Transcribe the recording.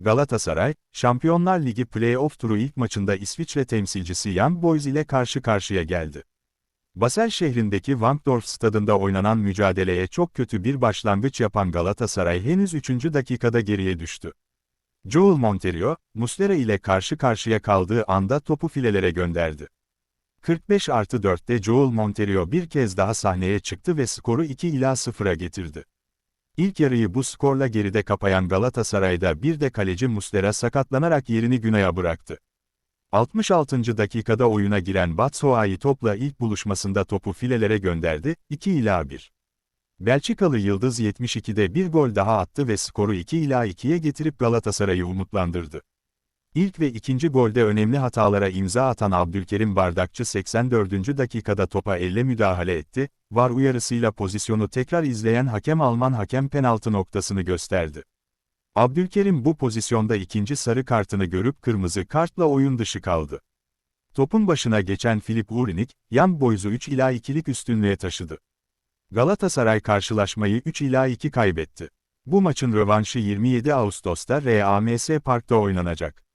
Galatasaray, Şampiyonlar Ligi play-off turu ilk maçında İsviçre temsilcisi Young Boys ile karşı karşıya geldi. Basel şehrindeki Wankdorf stadında oynanan mücadeleye çok kötü bir başlangıç yapan Galatasaray henüz 3. dakikada geriye düştü. Joel Monterio, Muslera ile karşı karşıya kaldığı anda topu filelere gönderdi. 45 artı 4'te Joel Monterio bir kez daha sahneye çıktı ve skoru 2 ila 0'a getirdi. İlk yarıyı bu skorla geride kapayan Galatasaray'da bir de kaleci Muslera sakatlanarak yerini Günay'a bıraktı. 66. dakikada oyuna giren Batshuayi topla ilk buluşmasında topu filelere gönderdi, 2 ila 1. Belçikalı Yıldız 72'de bir gol daha attı ve skoru 2 ila 2'ye getirip Galatasaray'ı umutlandırdı. İlk ve ikinci golde önemli hatalara imza atan Abdülkerim Bardakçı 84. dakikada topa elle müdahale etti, VAR uyarısıyla pozisyonu tekrar izleyen hakem Alman hakem penaltı noktasını gösterdi. Abdülkerim bu pozisyonda ikinci sarı kartını görüp kırmızı kartla oyun dışı kaldı. Topun başına geçen Filip Urinik, yan boyzu 3 ila 2'lik üstünlüğe taşıdı. Galatasaray karşılaşmayı 3 ila 2 kaybetti. Bu maçın rövanşı 27 Ağustos'ta RAMS Park'ta oynanacak.